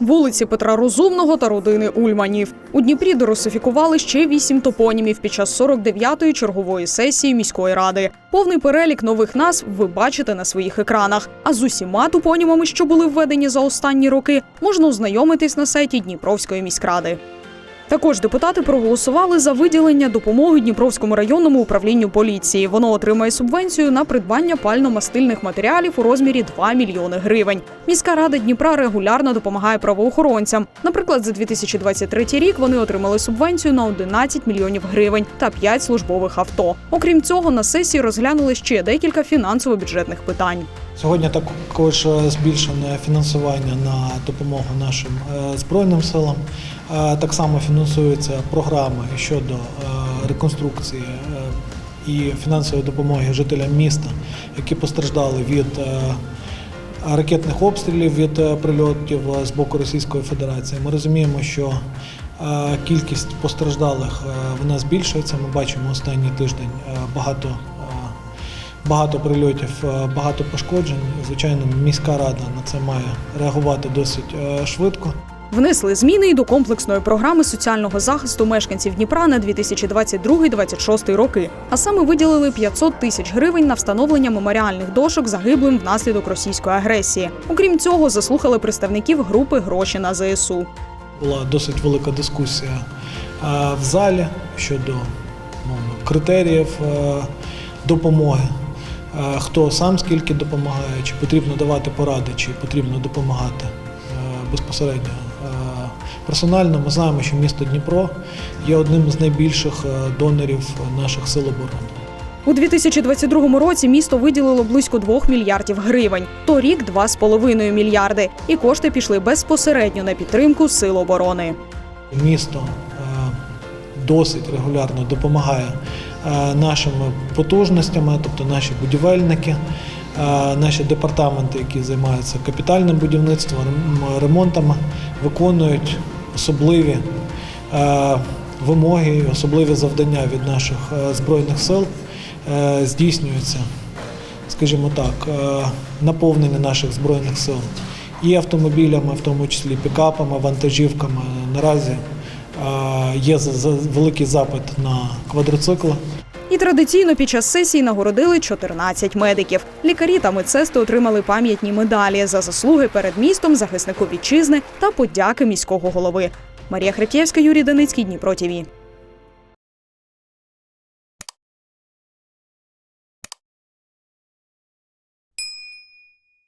Вулиці Петра Розумного та родини Ульманів. У Дніпрі дерусифікували ще вісім топонімів під час 49-ї чергової сесії міської ради. Повний перелік нових назв ви бачите на своїх екранах. А з усіма топонімами, що були введені за останні роки, можна ознайомитись на сайті Дніпровської міськради. Також депутати проголосували за виділення допомоги Дніпровському районному управлінню поліції. Воно отримає субвенцію на придбання пально-мастильних матеріалів у розмірі 2 мільйони гривень. Міська рада Дніпра регулярно допомагає правоохоронцям. Наприклад, за 2023 рік вони отримали субвенцію на 11 мільйонів гривень та 5 службових авто. Окрім цього, на сесії розглянули ще декілька фінансово-бюджетних питань. Сьогодні також е, збільшене фінансування на допомогу нашим е, збройним силам. Е, Так само фінансуються програми щодо реконструкції і фінансової допомоги жителям міста, які постраждали від ракетних обстрілів від прильотів з боку Російської Федерації. Ми розуміємо, що кількість постраждалих вона збільшується. Ми бачимо останній тиждень багато. Багато прильотів, е, багато пошкоджень. Звичайно, міська рада на це має реагувати досить е, швидко. Внесли зміни і до комплексної програми соціального захисту мешканців Дніпра на 2022-2026 роки. А саме виділили 500 тисяч гривень на встановлення меморіальних дошок загиблим внаслідок російської агресії. Окрім цього, заслухали представників групи гроші на ЗСУ. Була досить велика дискусія е, в залі щодо мовно, критеріїв допомоги. Е, Хто сам скільки допомагає, чи потрібно давати поради, чи потрібно допомагати е, безпосередньо е, персонально. Ми знаємо, що місто Дніпро є одним з найбільших донорів наших сил оборони. У 2022 році місто виділило близько 2 мільярдів гривень. Торік 2,5 мільярди. І кошти пішли безпосередньо на підтримку сил оборони. Місто досить регулярно допомагає нашими потужностями, тобто наші будівельники, е, наші департаменти, які займаються капітальним будівництвом, ремонтами, виконують особливі е, вимоги, особливі завдання від наших е, збройних сил. Е, Здійснюються, скажімо так, е, наповнення наших збройних сил і автомобілями, в тому числі пікапами, вантажівками. Наразі е, є великий запит на квадроцикли. І традиційно під час сесії нагородили 14 медиків. Лікарі та медсестри отримали пам'ятні медалі за заслуги перед містом, захиснику вітчизни та подяки міського голови. Марія Хретєвська, Юрій Даницький, Дніпро ТІВІ.